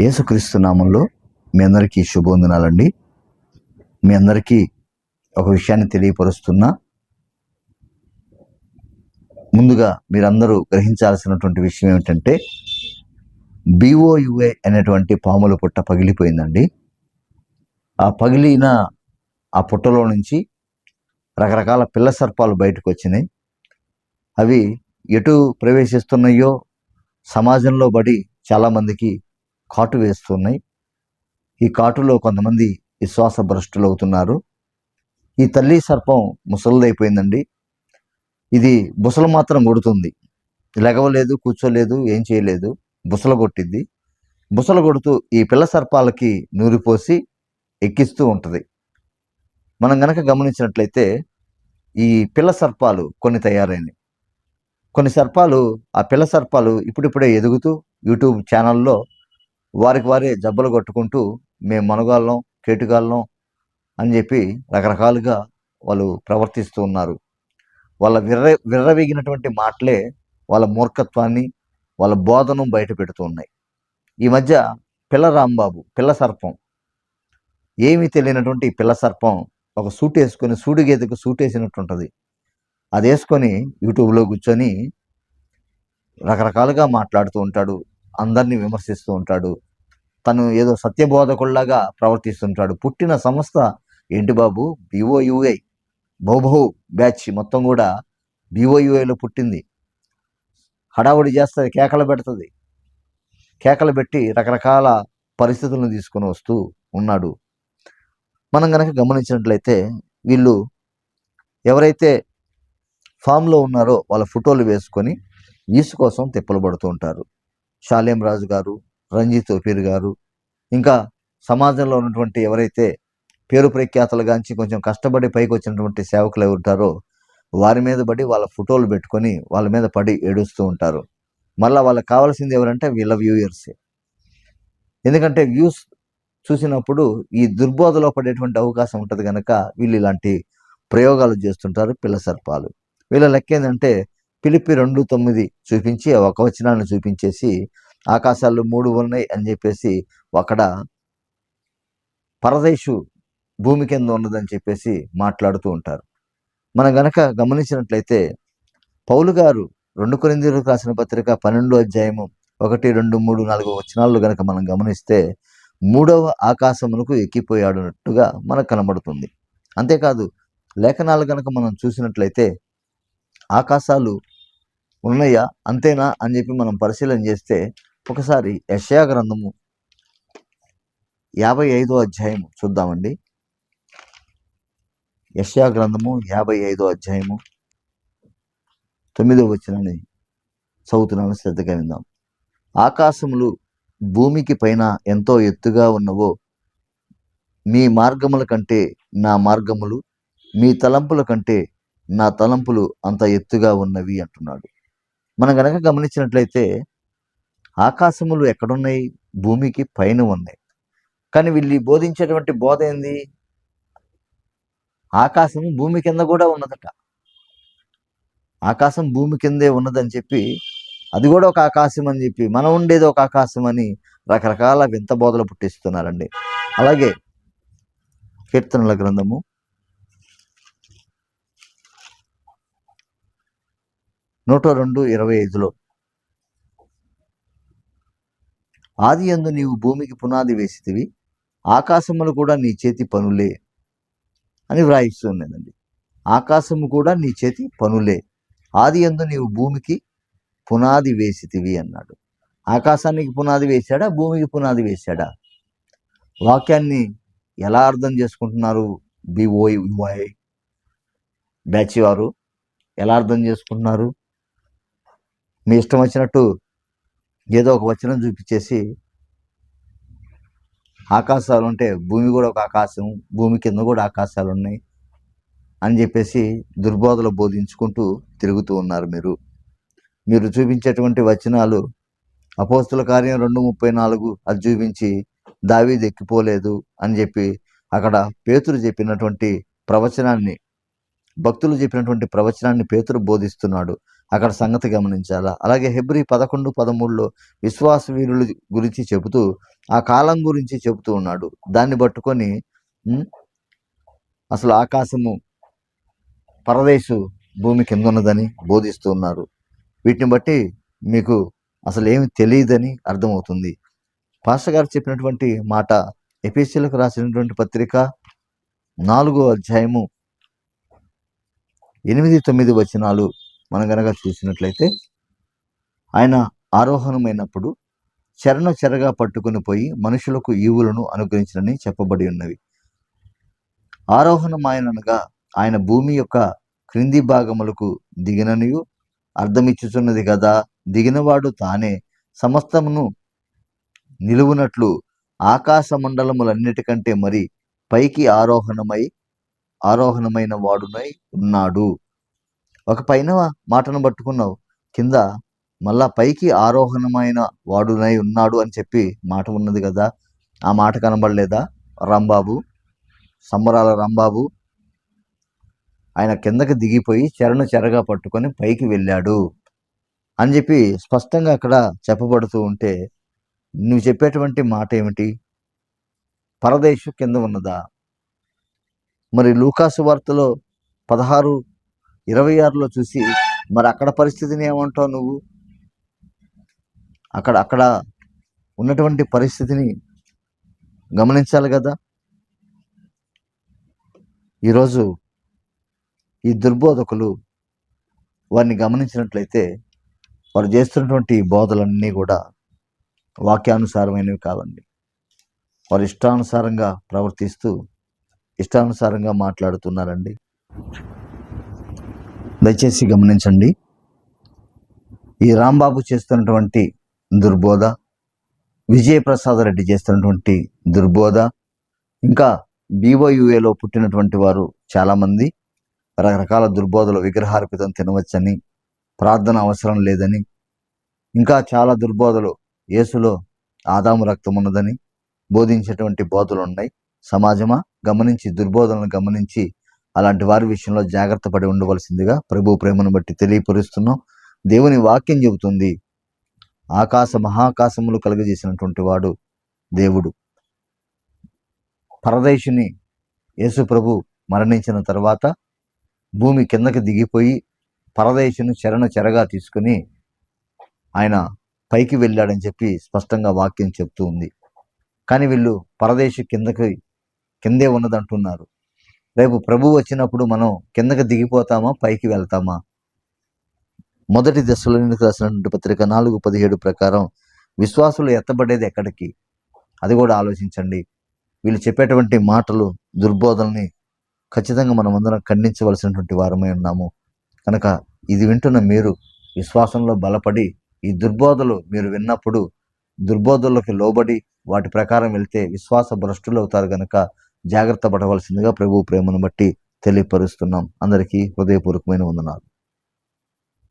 యేసుక్రీస్తు నామంలో మీ అందరికీ శుభవందనాలండి. మీ అందరికీ ఒక విషయాన్ని తెలియపరుస్తున్నా ముందుగా మీరందరూ గ్రహించాల్సినటువంటి విషయం ఏమిటంటే బిఓయుఏ అనేటువంటి పాముల పుట్ట పగిలిపోయిందండి. ఆ పగిలిన ఆ పుట్టలో నుంచి రకరకాల పిల్ల సర్పాలు బయటకు వచ్చినాయి అవి ఎటు ప్రవేశిస్తున్నాయో సమాజంలో బడి చాలామందికి కాటు వేస్తున్నాయి. ఈ కాటులో కొంతమంది విశ్వాస భ్రష్టులు అవుతున్నారు. ఈ తల్లి సర్పం ముసలిదైపోయిందండి. ఇది బుసలు మాత్రం కొడుతుంది. లెగవలేదు కూర్చోలేదు ఏం చేయలేదు. బుసలు కొట్టింది బుసలు కొడుతూ ఈ పిల్ల సర్పాలకి నూరిపోసి ఎక్కిస్తూ ఉంటుంది. మనం గనక గమనించినట్లయితే ఈ పిల్ల సర్పాలు కొన్ని తయారైనవి కొన్ని సర్పాలు ఆ పిల్ల సర్పాలు ఇప్పుడిప్పుడే ఎదుగుతూ యూట్యూబ్ ఛానల్లో వారికి వారే జబ్బలు కొట్టుకుంటూ మేము మనగాళ్ళం కేటుగాళ్ళం అని చెప్పి రకరకాలుగా వాళ్ళు ప్రవర్తిస్తూ ఉన్నారు. వాళ్ళ విర్ర విర్రవీగినటువంటి మాటలే వాళ్ళ మూర్ఖత్వాన్ని వాళ్ళ బోధను బయట పెడుతూ ఉన్నాయి. ఈ మధ్య పిల్ల రాంబాబు పిల్ల సర్పం. ఏమీ తెలియనటువంటి పిల్ల సర్పం ఒక సూట్ వేసుకొని సూడి గీతకు సూట్ వేసినట్టు ఉంటుంది. అది వేసుకొని యూట్యూబ్లో కూర్చొని రకరకాలుగా మాట్లాడుతూ ఉంటాడు. అందరినీ విమర్శిస్తూ ఉంటాడు. తను ఏదో సత్యబోధకుల్లాగా ప్రవర్తిస్తుంటాడు. పుట్టిన సంస్థ ఏంటి బాబు? బిఓయుఐ బహుబహు బ్యాచ్ మొత్తం కూడా బిఓయుఐలో పుట్టింది. హడావుడి చేస్తుంది కేకలు పెడుతుంది. కేకలు పెట్టి రకరకాల పరిస్థితులను తీసుకొని వస్తూ ఉన్నాడు. మనం కనుక గమనించినట్లయితే వీళ్ళు ఎవరైతే ఫామ్లో ఉన్నారో వాళ్ళ ఫోటోలు వేసుకొని ఈసు కోసం తిప్పలు పడుతూ ఉంటారు. షాలేం రాజు గారు రంజిత్ ఒపీర్ గారు ఇంకా సమాజంలో ఉన్నటువంటి ఎవరైతే పేరు ప్రఖ్యాతలు గాంచి కొంచెం కష్టపడి పైకి వచ్చినటువంటి సేవకులు ఎవరు ఉంటారో వారి మీద పడి వాళ్ళ ఫోటోలు పెట్టుకొని వాళ్ళ మీద పడి ఏడుస్తూ ఉంటారు. మళ్ళీ వాళ్ళకి కావాల్సింది ఎవరంటే వీళ్ళ వ్యూయర్సే ఎందుకంటే వ్యూస్ చూసినప్పుడు ఈ దుర్బోధలో పడేటువంటి అవకాశం ఉంటుంది కనుక వీళ్ళు ఇలాంటి ప్రయోగాలు చేస్తుంటారు పిల్ల సర్పాలు. వీళ్ళ లెక్క ఏంటంటే పిలిపి రెండు తొమ్మిది చూపించి ఒక వచనాన్ని చూపించేసి ఆకాశాలు మూడు ఉన్నాయి అని చెప్పేసి అక్కడ పరదేశు భూమి కింద ఉన్నదని చెప్పేసి మాట్లాడుతూ ఉంటారు. మనం గనక గమనించినట్లయితే పౌలు గారు రెండు కొరిందీలకు రాసిన పత్రిక పన్నెండు అధ్యాయము ఒకటి రెండు మూడు నాలుగు వచనాల్లో గనక మనం గమనిస్తే మూడవ ఆకాశమునకు ఎక్కిపోయాడునట్టుగా మనకు కనబడుతుంది. అంతేకాదు లేఖనాలు గనక మనం చూసినట్లయితే ఆకాశాలు ఉన్నాయా? అంతేనా? అని చెప్పి మనం పరిశీలన చేస్తే ఒకసారి యశయా గ్రంథము యాభై ఐదో అధ్యాయము చూద్దామండి. యశయా గ్రంథము యాభై ఐదో అధ్యాయము తొమ్మిదో వచ్చినని చదువుతున్నాను శ్రద్ధగా విందాం. ఆకాశములు భూమికి పైన ఎంతో ఎత్తుగా ఉన్నవో మీ మార్గముల కంటే నా మార్గములు మీ తలంపుల కంటే నా తలంపులు అంత ఎత్తుగా ఉన్నవి అంటున్నాడు. మనం గనక గమనించినట్లయితే ఆకాశములు ఎక్కడున్నాయి? భూమికి పైన ఉన్నాయి. కానీ వీళ్ళు బోధించేటువంటి బోధ ఏంది? ఆకాశం భూమి కింద కూడా ఉన్నదట. ఆకాశం భూమి కిందే ఉన్నదని చెప్పి అది కూడా ఒక ఆకాశం అని చెప్పి మనం ఉండేది ఒక ఆకాశం అని రకరకాల వింత బోధలు పుట్టిస్తున్నారండి. అలాగే కీర్తనల గ్రంథము నూట రెండు ఇరవై ఐదులో. ఆది అందు నీవు భూమికి పునాది వేసితివి ఆకాశములు కూడా నీ చేతి పనులే అని వ్రాయిస్తున్నదండి ఆకాశము కూడా నీ చేతి పనులే ఆది యందు నీవు భూమికి పునాది వేసితివి అన్నాడు. ఆకాశానికి పునాది వేశాడా భూమికి పునాది వేశాడా? వాక్యాన్ని ఎలా అర్థం చేసుకుంటున్నారు బిఓఐ బ్యాచ్ వారు? ఎలా అర్థం చేసుకుంటున్నారు? మీ ఇష్టం వచ్చినట్టు ఏదో ఒక వచనం చూపించేసి ఆకాశాలు ఉంటే భూమి కూడా ఒక ఆకాశం భూమి కింద కూడా ఆకాశాలు ఉన్నాయి అని చెప్పేసి దుర్బోధలు బోధించుకుంటూ తిరుగుతూ ఉన్నారు మీరు. మీరు చూపించేటువంటి వచనాలు అపోస్తుల కార్యం రెండు ముప్పై నాలుగు అది చూపించి దావీ దెక్కిపోలేదు అని చెప్పి అక్కడ పేతురు చెప్పినటువంటి ప్రవచనాన్ని భక్తులు చెప్పినటువంటి ప్రవచనాన్ని పేతురు బోధిస్తున్నాడు. అక్కడ సంగతి గమనించాలా? అలాగే హెబ్రి పదకొండు పదమూడులో విశ్వాస వీరుల గురించి చెబుతూ ఆ కాలం గురించి చెబుతూ ఉన్నాడు. దాన్ని పట్టుకొని అసలు ఆకాశము పరదేశు భూమి కింద ఉన్నదని బోధిస్తూ ఉన్నారు. వీటిని బట్టి మీకు అసలు ఏమి తెలియదని అర్థమవుతుంది. పాస్టర్ గారు చెప్పినటువంటి మాట ఎపిసిలకు రాసినటువంటి పత్రిక నాలుగో అధ్యాయము ఎనిమిది తొమ్మిది వచనాలు మనం గనక చూసినట్లయితే ఆయన ఆరోహణమైనప్పుడు చరణ చెరగా పట్టుకుని పోయి మనుషులకు ఈవులను అనుగ్రహించనని చెప్పబడి ఉన్నవి ఆరోహణమాయనగా ఆయన భూమి యొక్క క్రింది భాగములకు దిగిననియు అర్థమిచ్చుచున్నది కదా దిగినవాడు తానే సమస్తమును నిలువునట్లు ఆకాశ మండలములన్నిటికంటే మరి పైకి ఆరోహణమై ఆరోహణమైన వాడునై ఉన్నాడు. ఒక పైన మాటను పట్టుకున్నావు. కింద మళ్ళా పైకి ఆరోహణమైన వాడునై ఉన్నాడు అని చెప్పి మాట ఉన్నది కదా. ఆ మాట కనబడలేదా? రాంబాబు సంబరాల రాంబాబు. ఆయన కిందకి దిగిపోయి చెరను చెరగా పట్టుకొని పైకి వెళ్ళాడు అని చెప్పి స్పష్టంగా అక్కడ చెప్పబడుతూ ఉంటే నువ్వు చెప్పేటువంటి మాట ఏమిటి? పరదేశం కింద ఉన్నదా? మరి లూకాసు వార్తలో పదహారు ఇరవై ఆరులో చూసి మరి అక్కడ పరిస్థితిని ఏమంటావు నువ్వు? అక్కడ అక్కడ ఉన్నటువంటి పరిస్థితిని గమనించాలి కదా. ఈరోజు ఈ దుర్బోధకులు వారిని గమనించినట్లయితే వారు చేస్తున్నటువంటి బోధలన్నీ కూడా వాక్యానుసారమైనవి కావండి. వారు ఇష్టానుసారంగా ప్రవర్తిస్తూ ఇష్టానుసారంగా మాట్లాడుతున్నారండి. దయచేసి గమనించండి. ఈ రాంబాబు చేస్తున్నటువంటి దుర్బోధ విజయప్రసాద్ రెడ్డి చేస్తున్నటువంటి దుర్బోధ ఇంకా బీఓయుఏలో పుట్టినటువంటి వారు చాలామంది. రకరకాల దుర్బోధలు విగ్రహార్పితం తినవచ్చని ప్రార్థన అవసరం లేదని ఇంకా చాలా దుర్బోధలు యేసులో ఆదాము రక్తం ఉన్నదని బోధించేటువంటి బోధలు ఉన్నాయి. సమాజమా? గమనించి దుర్బోధనను గమనించి అలాంటి వారి విషయంలో జాగ్రత్త పడి ఉండవలసిందిగా ప్రభు ప్రేమను బట్టి తెలియపరుస్తున్నాం దేవుని వాక్యం చెబుతుంది. ఆకాశ మహాకాశములు కలుగజేసినటువంటి వాడు దేవుడు. పరదేశుని యేసు ప్రభు మరణించిన తర్వాత భూమి కిందకి దిగిపోయి పరదేశుని చరణ చెరగా తీసుకుని ఆయన పైకి వెళ్ళాడని చెప్పి స్పష్టంగా వాక్యం చెప్తూ ఉంది. కానీ వీళ్ళు పరదేశు కిందకి కిందే ఉన్నదంటున్నారు. రేపు ప్రభు వచ్చినప్పుడు మనం కిందకి దిగిపోతామా? పైకి వెళ్తామా? మొదటి దశలో రాసినటువంటి పత్రిక నాలుగు పదిహేడు ప్రకారం విశ్వాసులు ఎత్తబడేది ఎక్కడికి? అది కూడా ఆలోచించండి. వీళ్ళు చెప్పేటువంటి మాటలు దుర్బోధల్ని ఖచ్చితంగా మనం అందరం ఖండించవలసినటువంటి వారమై ఉన్నాము. కనుక ఇది వింటున్న మీరు విశ్వాసంలో బలపడి ఈ దుర్బోధలు మీరు విన్నప్పుడు దుర్బోధులకు లోబడి వాటి ప్రకారం వెళ్తే విశ్వాస భ్రష్టులు అవుతారు కనుక జాగ్రత్త పడవలసిందిగా ప్రభు ప్రేమను బట్టి తెలియపరుస్తున్నాం. అందరికీ హృదయపూర్వకమైన వందనాలు.